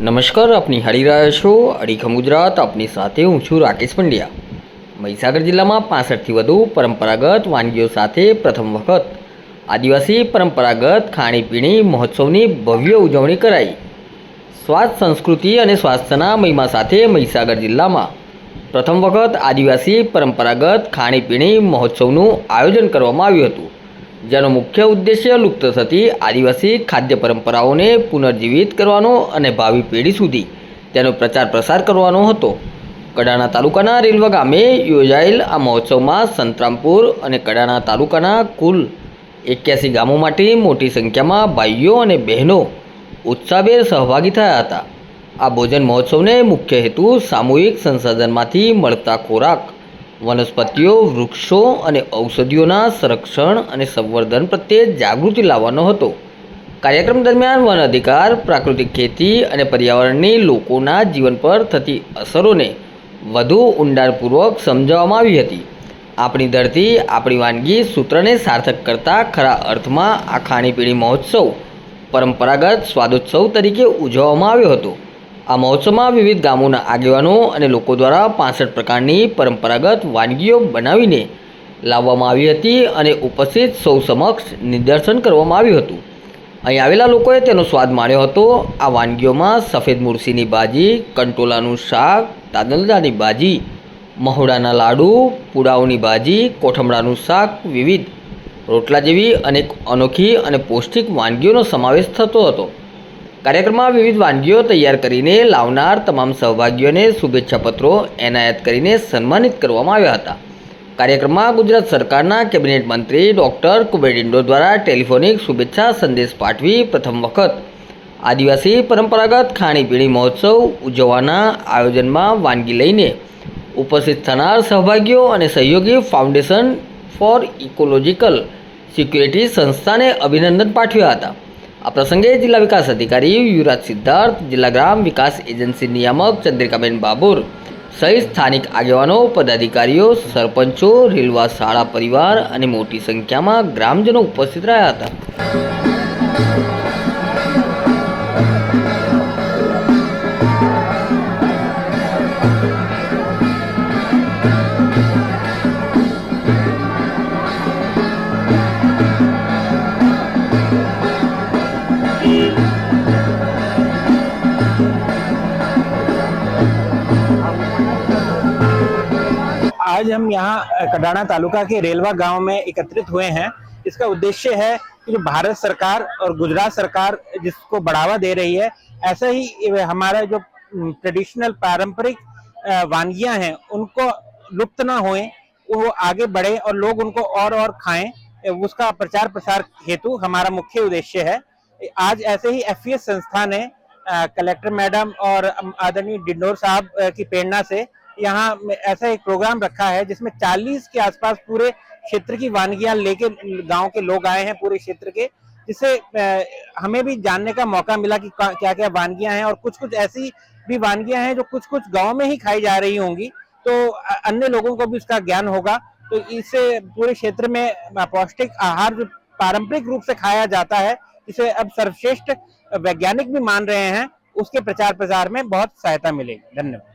નમસ્કાર, આપની હારી રહ્યા છો અડીખમ ગુજરાત, આપની સાથે હું છું રાકેશ પંડ્યા. મહીસાગર જિલ્લામાં પાસઠથી વધુ પરંપરાગત વાનગીઓ સાથે પ્રથમ વખત આદિવાસી પરંપરાગત ખાણીપીણી મહોત્સવની ભવ્ય ઉજવણી કરાઈ. સ્વાદ, સંસ્કૃતિ અને સ્વાસ્થ્યના મહિમા સાથે મહીસાગર જિલ્લામાં પ્રથમ વખત આદિવાસી પરંપરાગત ખાણીપીણી મહોત્સવનું આયોજન કરવામાં આવ્યું હતું. જેનો મુખ્ય ઉદ્દેશ્ય લુપ્ત થતી આદિવાસી ખાદ્ય પરંપરાઓને પુનર્જીવિત કરવાનો અને ભાવિ પેઢી સુધી તેનો પ્રચાર પ્રસાર કરવાનો હતો. કડાણા તાલુકાના રેલવા ગામે યોજાયેલ આ મહોત્સવમાં સંતરામપુર અને કડાણા તાલુકાના કુલ એક્યાસી ગામોમાંથી મોટી સંખ્યામાં ભાઈઓ અને બહેનો ઉત્સાહભેર સહભાગી થયા હતા. આ ભોજન મહોત્સવને મુખ્ય હેતુ સામૂહિક સંસાધનમાંથી મળતા ખોરાક વનસ્પતિઓ, વૃક્ષો અને ઔષધિઓના સંરક્ષણ અને સંવર્ધન પ્રત્યે જાગૃતિ લાવવાનો હતો. કાર્યક્રમ દરમિયાન વન અધિકાર, પ્રાકૃતિક ખેતી અને પર્યાવરણની લોકોના જીવન પર થતી અસરોને વધુ ઊંડાણપૂર્વક સમજાવવામાં આવી હતી. આપણી ધરતી, આપણી વાનગી સૂત્રને સાર્થક કરતા ખરા અર્થમાં આ ખાણીપીણી મહોત્સવ પરંપરાગત સ્વાદોત્સવ તરીકે ઉજવવામાં આવ્યો હતો. આ મહોત્સવમાં વિવિધ ગામોના આગેવાનો અને લોકો દ્વારા પાસઠ પ્રકારની પરંપરાગત વાનગીઓ બનાવીને લાવવામાં આવી હતી અને ઉપસ્થિત સૌ સમક્ષ નિદર્શન કરવામાં આવ્યું હતું. અહીં આવેલા લોકોએ તેનો સ્વાદ માણ્યો હતો. આ વાનગીઓમાં સફેદ મુરસીની ભાજી, કંટોલાનું શાક તાદલદાની ભાજી, મહોડાના લાડુ પુડાવની ભાજી કોઠમડાનું શાક, વિવિધ રોટલા જેવી અનેક અનોખી અને પૌષ્ટિક વાનગીઓનો સમાવેશ થતો હતો. કાર્યક્રમમાં વિવિધ વાનગીઓ તૈયાર કરીને લાવનાર તમામ સહભાગીઓને શુભેચ્છા પત્રો એનાયત કરીને સન્માનિત કરવામાં આવ્યા હતા. કાર્યક્રમમાં ગુજરાત સરકારના કેબિનેટ મંત્રી ડૉક્ટર કુબેર ડિંડો દ્વારા ટેલિફોનિક શુભેચ્છા સંદેશ પાઠવી પ્રથમ વખત. આદિવાસી પરંપરાગત ખાણીપીણી મહોત્સવ ઉજવવાના આયોજનમાં વાનગી લઈને ઉપસ્થિત થનાર સહભાગીઓ અને સહયોગી ફાઉન્ડેશન ફોર ઇકોલોજીકલ સિક્યુરિટી સંસ્થાને અભિનંદન પાઠવ્યા હતા. આ પ્રસંગે જિલ્લા વિકાસ અધિકારી યુવરાજ સિદ્ધાર્થ, જિલ્લા ગ્રામ વિકાસ એજન્સી નિયામક ચંદ્રિકાબેન બાબુર સહિત સ્થાનિક આગેવાનો, પદાધિકારીઓ, સરપંચો, રેલવા શાળા પરિવાર અને મોટી સંખ્યામાં ગ્રામજનો ઉપસ્થિત રહ્યા હતા. आज हम यहाँ कडाना तालुका के रेलवा गाँव में एकत्रित हुए हैं। इसका उद्देश्य है कि जो भारत सरकार और गुजरात सरकार जिसको बढ़ावा दे रही है, ऐसा ही हमारा जो ट्रेडिशनल पारंपरिक वानगियाँ हैं, उनको लुप्त ना होए, वो आगे बढ़े और लोग उनको और और खाएँ उसका प्रचार प्रसार हेतु हमारा मुख्य उद्देश्य है। आज ऐसे ही एफ़ संस्था ने कलेक्टर मैडम और आदरणीय डिंडोर साहब की प्रेरणा से यहाँ ऐसा एक प्रोग्राम रखा है जिसमें 40 के आसपास पूरे क्षेत्र की वानगियाँ लेके गाँव के लोग आए हैं पूरे क्षेत्र के, जिससे हमें भी जानने का मौका मिला कि क्या क्या वानगियाँ हैं और कुछ कुछ ऐसी भी वानगियाँ हैं जो कुछ कुछ गाँव में ही खाई जा रही होंगी। तो अन्य लोगों को भी उसका ज्ञान होगा। तो इससे पूरे क्षेत्र में पौष्टिक आहार जो पारंपरिक रूप से खाया जाता है, इसे अब सर्वश्रेष्ठ वैज्ञानिक भी मान रहे हैं, उसके प्रचार प्रसार में बहुत सहायता मिलेगी। धन्यवाद।